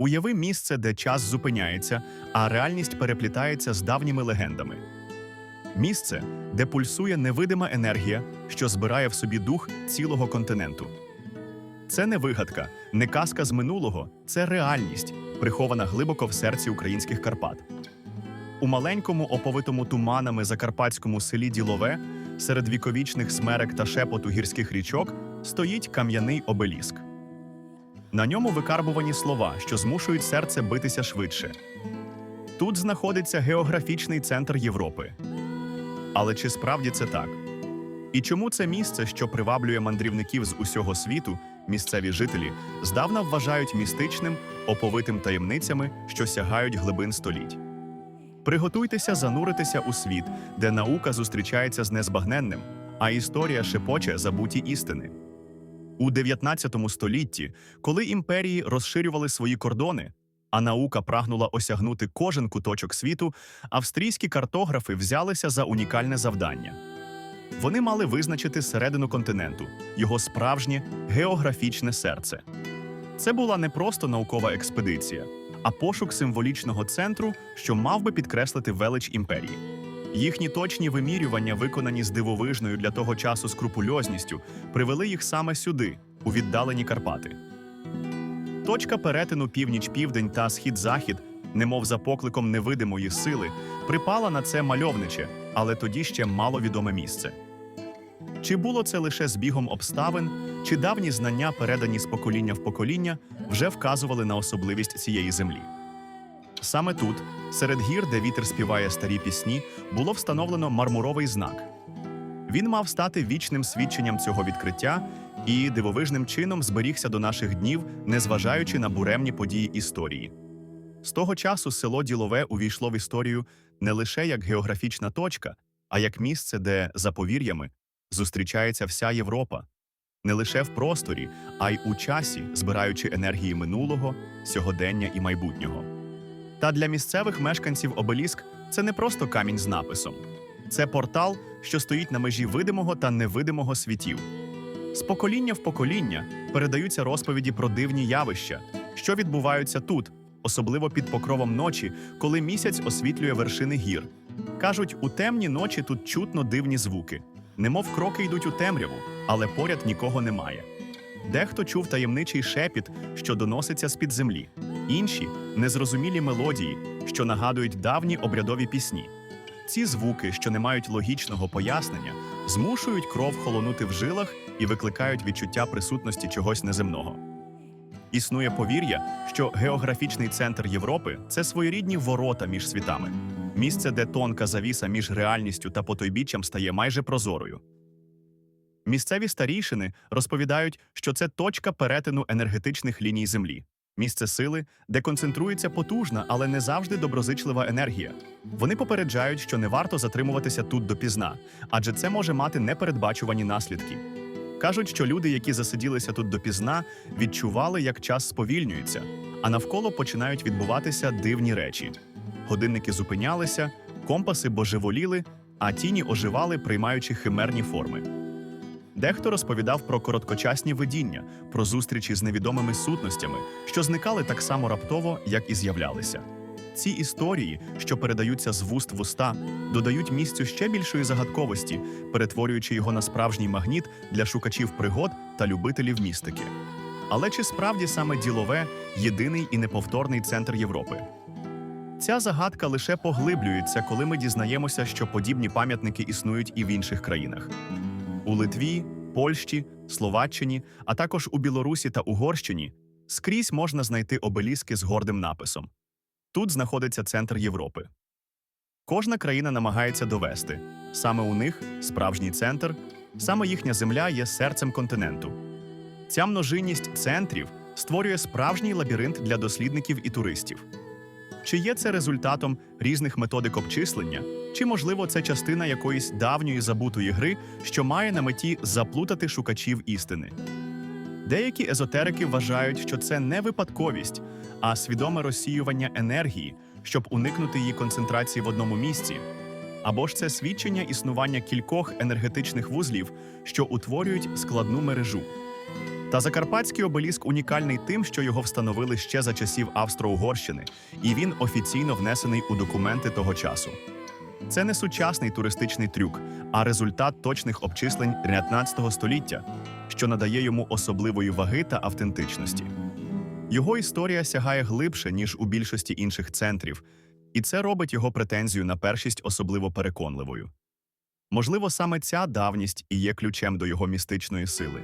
Уяви місце, де час зупиняється, а реальність переплітається з давніми легендами. Місце, де пульсує невидима енергія, що збирає в собі дух цілого континенту. Це не вигадка, не казка з минулого, це реальність, прихована глибоко в серці українських Карпат. У маленькому оповитому туманами закарпатському селі Ділове, серед віковічних смерек та шепоту гірських річок, стоїть кам'яний обеліск. На ньому викарбувані слова, що змушують серце битися швидше. Тут знаходиться географічний центр Європи. Але чи справді це так? І чому це місце, що приваблює мандрівників з усього світу, місцеві жителі, здавна вважають містичним, оповитим таємницями, що сягають глибин століть? Приготуйтеся зануритися у світ, де наука зустрічається з незбагненним, а історія шепоче забуті істини. У 19 столітті, коли імперії розширювали свої кордони, а наука прагнула осягнути кожен куточок світу, австрійські картографи взялися за унікальне завдання. Вони мали визначити середину континенту, його справжнє географічне серце. Це була не просто наукова експедиція, а пошук символічного центру, що мав би підкреслити велич імперії. Їхні точні вимірювання, виконані з дивовижною для того часу скрупульозністю, привели їх саме сюди, у віддалені Карпати. Точка перетину північ-південь та схід-захід, немов за покликом невидимої сили, припала на це мальовниче, але тоді ще маловідоме місце. Чи було це лише збігом обставин, чи давні знання, передані з покоління в покоління, вже вказували на особливість цієї землі? Саме тут, серед гір, де вітер співає старі пісні, було встановлено мармуровий знак. Він мав стати вічним свідченням цього відкриття і дивовижним чином зберігся до наших днів, незважаючи на буремні події історії. З того часу село Ділове увійшло в історію не лише як географічна точка, а як місце, де, за повір'ями, зустрічається вся Європа, не лише в просторі, а й у часі, збираючи енергії минулого, сьогодення і майбутнього. Та для місцевих мешканців обеліск це не просто камінь з написом, це портал, що стоїть на межі видимого та невидимого світів. З покоління в покоління передаються розповіді про дивні явища, що відбуваються тут, особливо під покровом ночі, коли місяць освітлює вершини гір. Кажуть, у темні ночі тут чутно дивні звуки, немов кроки йдуть у темряву, але поряд нікого немає. Дехто чув таємничий шепіт, що доноситься з-під землі, інші незрозумілі мелодії, що нагадують давні обрядові пісні. Ці звуки, що не мають логічного пояснення, змушують кров холонути в жилах і викликають відчуття присутності чогось неземного. Існує повір'я, що географічний центр Європи це своєрідні ворота між світами, місце, де тонка завіса між реальністю та потойбіччям стає майже прозорою. Місцеві старійшини розповідають, що це точка перетину енергетичних ліній Землі, місце сили, де концентрується потужна, але не завжди доброзичлива енергія. Вони попереджають, що не варто затримуватися тут допізна, адже це може мати непередбачувані наслідки. Кажуть, що люди, які засиділися тут допізна, відчували, як час сповільнюється, а навколо починають відбуватися дивні речі. Годинники зупинялися, компаси божеволіли, а тіні оживали, приймаючи химерні форми. Дехто розповідав про короткочасні видіння, про зустрічі з невідомими сутностями, що зникали так само раптово, як і з'являлися. Ці історії, що передаються з вуст в уста, додають місцю ще більшої загадковості, перетворюючи його на справжній магніт для шукачів пригод та любителів містики. Але чи справді саме ділове єдиний і неповторний центр Європи? Ця загадка лише поглиблюється, коли ми дізнаємося, що подібні пам'ятники існують і в інших країнах. У Литві, Польщі, Словаччині, а також у Білорусі та Угорщині скрізь можна знайти обеліски з гордим написом. Тут знаходиться центр Європи. Кожна країна намагається довести саме у них справжній центр, саме їхня земля є серцем континенту. Ця множинність центрів створює справжній лабіринт для дослідників і туристів. Чи є це результатом різних методик обчислення, чи, можливо, це частина якоїсь давньої забутої гри, що має на меті заплутати шукачів істини? Деякі езотерики вважають, що це не випадковість, а свідоме розсіювання енергії, щоб уникнути її концентрації в одному місці. Або ж це свідчення існування кількох енергетичних вузлів, що утворюють складну мережу. Та закарпатський обеліск унікальний тим, що його встановили ще за часів Австро-Угорщини, і він офіційно внесений у документи того часу. Це не сучасний туристичний трюк, а результат точних обчислень 19 століття, що надає йому особливої ваги та автентичності. Його історія сягає глибше, ніж у більшості інших центрів, і це робить його претензію на першість особливо переконливою. Можливо, саме ця давність і є ключем до його містичної сили.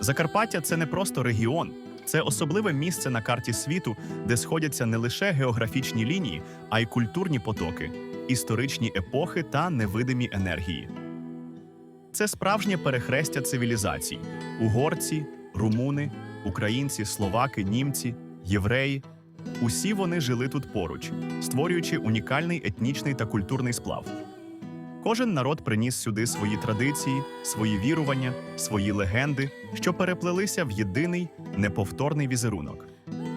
Закарпаття це не просто регіон, це особливе місце на карті світу, де сходяться не лише географічні лінії, а й культурні потоки, історичні епохи та невидимі енергії. Це справжнє перехрестя цивілізацій: угорці, румуни, українці, словаки, німці, євреї. Усі вони жили тут поруч, створюючи унікальний етнічний та культурний сплав. Кожен народ приніс сюди свої традиції, свої вірування, свої легенди, що переплелися в єдиний неповторний візерунок.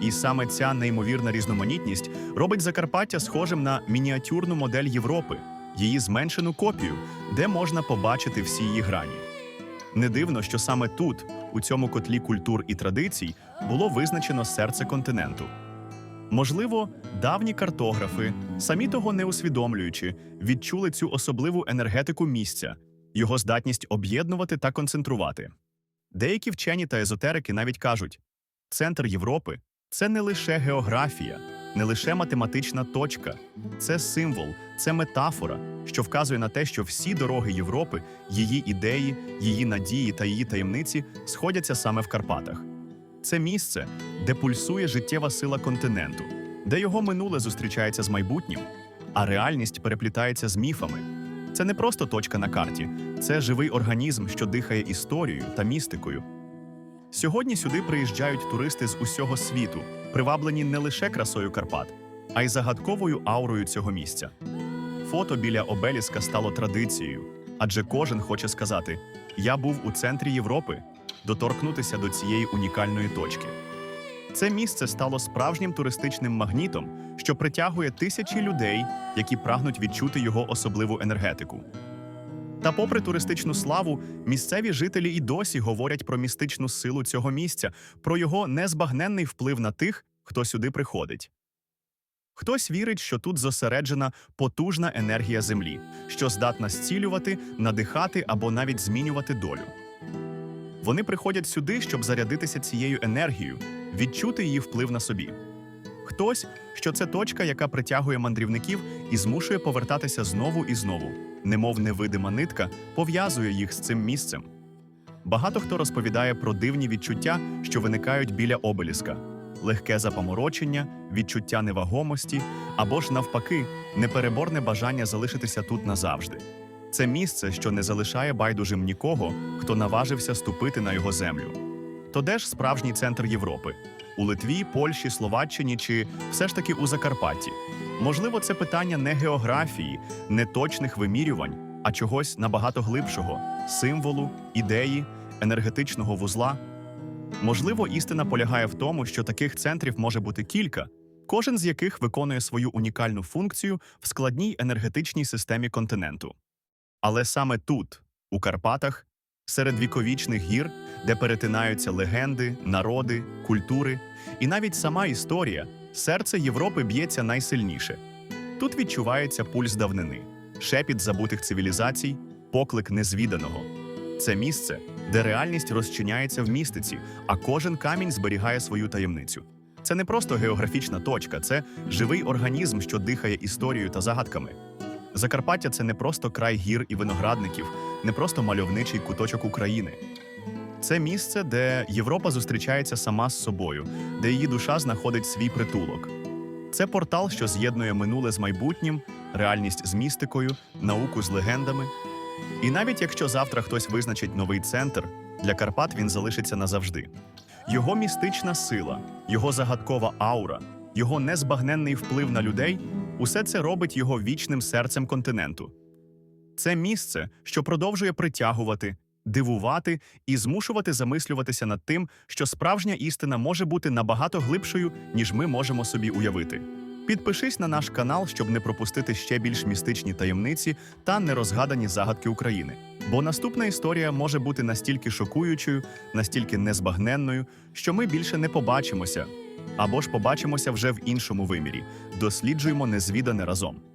І саме ця неймовірна різноманітність робить Закарпаття схожим на мініатюрну модель Європи, її зменшену копію, де можна побачити всі її грані. Не дивно, що саме тут, у цьому котлі культур і традицій, було визначено серце континенту. Можливо, давні картографи, самі того не усвідомлюючи, відчули цю особливу енергетику місця, його здатність об'єднувати та концентрувати. Деякі вчені та езотерики навіть кажуть: центр Європи це не лише географія, не лише математична точка, це символ, це метафора, що вказує на те, що всі дороги Європи, її ідеї, її надії та її таємниці сходяться саме в Карпатах. Це місце, де пульсує життєва сила континенту, де його минуле зустрічається з майбутнім, а реальність переплітається з міфами. Це не просто точка на карті, це живий організм, що дихає історією та містикою. Сьогодні сюди приїжджають туристи з усього світу, приваблені не лише красою Карпат, а й загадковою аурою цього місця. Фото біля обеліска стало традицією, адже кожен хоче сказати: Я був у центрі Європи, доторкнутися до цієї унікальної точки. Це місце стало справжнім туристичним магнітом, що притягує тисячі людей, які прагнуть відчути його особливу енергетику. Та, попри туристичну славу, місцеві жителі і досі говорять про містичну силу цього місця, про його незбагненний вплив на тих, хто сюди приходить. Хтось вірить, що тут зосереджена потужна енергія землі, що здатна зцілювати, надихати або навіть змінювати долю. Вони приходять сюди, щоб зарядитися цією енергією, відчути її вплив на собі. Хтось, що це точка, яка притягує мандрівників і змушує повертатися знову і знову, немов невидима нитка, пов'язує їх з цим місцем. Багато хто розповідає про дивні відчуття, що виникають біля обеліска, легке запаморочення, відчуття невагомості або ж навпаки, непереборне бажання залишитися тут назавжди. Це місце, що не залишає байдужим нікого, хто наважився ступити на його землю. То де ж справжній центр Європи? У Литві, Польщі, Словаччині чи все ж таки у Закарпатті? Можливо, це питання не географії, не точних вимірювань, а чогось набагато глибшого символу, ідеї, енергетичного вузла. Можливо, істина полягає в тому, що таких центрів може бути кілька, кожен з яких виконує свою унікальну функцію в складній енергетичній системі континенту. Але саме тут, у Карпатах, серед віковічних гір, де перетинаються легенди, народи, культури, і навіть сама історія, серце Європи б'ється найсильніше. Тут відчувається пульс давнини, шепіт забутих цивілізацій, поклик незвіданого. Це місце, де реальність розчиняється в містиці, а кожен камінь зберігає свою таємницю. Це не просто географічна точка, це живий організм, що дихає історією та загадками. Закарпаття це не просто край гір і виноградників, не просто мальовничий куточок України. Це місце, де Європа зустрічається сама з собою, де її душа знаходить свій притулок. Це портал, що з'єднує минуле з майбутнім, реальність з містикою, науку з легендами. І навіть якщо завтра хтось визначить новий центр, для Карпат він залишиться назавжди. Його містична сила, його загадкова аура, його незбагненний вплив на людей Усе це робить його вічним серцем континенту. Це місце, що продовжує притягувати, дивувати і змушувати замислюватися над тим, що справжня істина може бути набагато глибшою, ніж ми можемо собі уявити. Підпишись на наш канал, щоб не пропустити ще більш містичні таємниці та нерозгадані загадки України. Бо наступна історія може бути настільки шокуючою, настільки незбагненною, що ми більше не побачимося. Або ж побачимося вже в іншому вимірі. Досліджуємо незвідане разом.